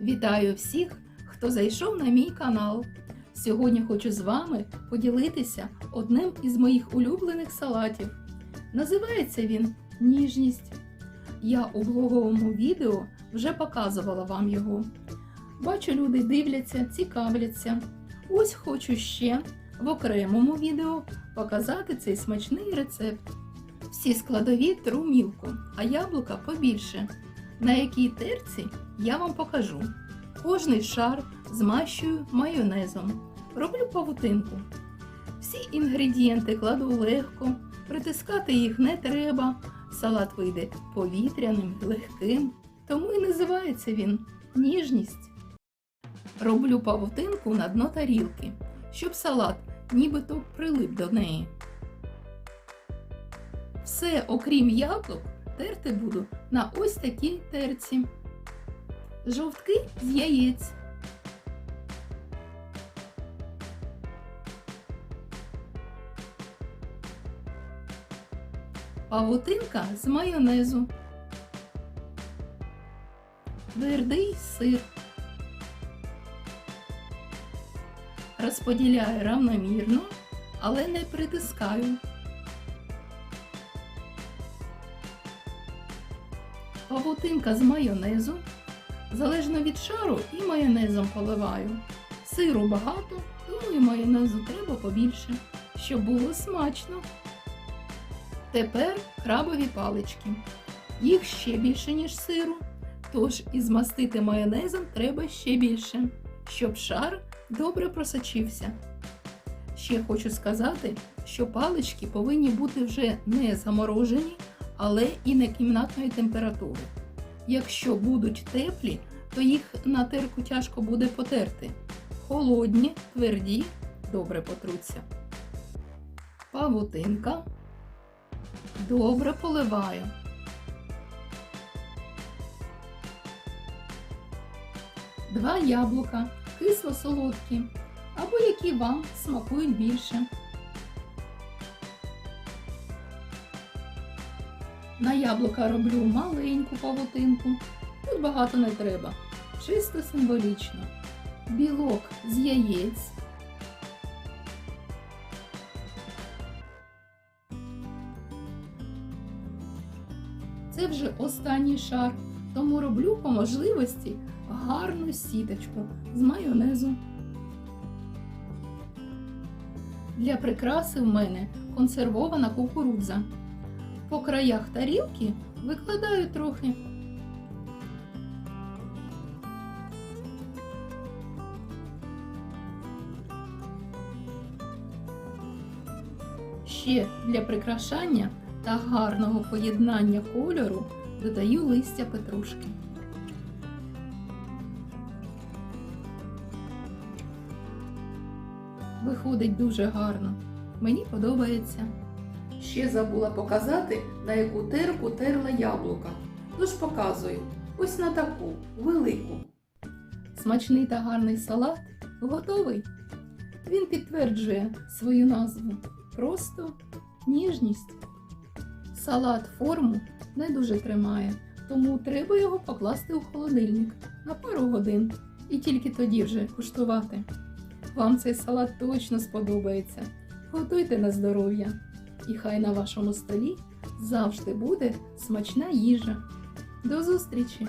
Вітаю всіх, хто зайшов на мій канал. Сьогодні хочу з вами поділитися одним із моїх улюблених салатів. Називається він Ніжність. Я у блоговому відео вже показувала вам його. Бачу, люди дивляться, цікавляться. Ось хочу ще в окремому відео показати цей смачний рецепт. Всі складові тру мілко, а яблука побільше. На якій терці я вам покажу. Кожний шар змащую майонезом. Роблю павутинку. Всі інгредієнти кладу легко, притискати їх не треба. Салат вийде повітряним, легким, тому і називається він ніжність. Роблю павутинку на дно тарілки, щоб салат нібито прилип до неї. Все, окрім яблук, терти буду на ось такій терці. Жовтки з яєць. Павутинка з майонезу. Твердий сир. Розподіляю равномірно, але не притискаю. Павутинка з майонезу. Залежно від шару і майонезом поливаю. Сиру багато, тому і майонезу треба побільше, щоб було смачно. Тепер крабові палички. Їх ще більше, ніж сиру, тож і змастити майонезом треба ще більше, щоб шар добре просочився. Ще хочу сказати, що палички повинні бути вже не заморожені, але і не кімнатної температури. Якщо будуть теплі, то їх на терку тяжко буде потерти. Холодні, тверді, добре потруться. Павутинка. Добре поливаю. Два яблука, кисло-солодкі, або які вам смакують більше. На яблука роблю маленьку павутинку. Тут багато не треба. Чисто символічно. Білок з яєць. Це вже останній шар, тому роблю по можливості гарну сіточку з майонезу. Для прикраси в мене консервована кукурудза. По краях тарілки викладаю трохи. Ще для прикрашання та гарного поєднання кольору додаю листя петрушки. Виходить дуже гарно. Мені подобається. Ще забула показати, на яку терку терла яблука. Тож показую ось на таку велику. Смачний та гарний салат готовий. Він підтверджує свою назву. Просто ніжність. Салат форму не дуже тримає, тому треба його покласти у холодильник на пару годин і тільки тоді вже куштувати. Вам цей салат точно сподобається. Готуйте на здоров'я, і хай на вашому столі завжди буде смачна їжа. До зустрічі!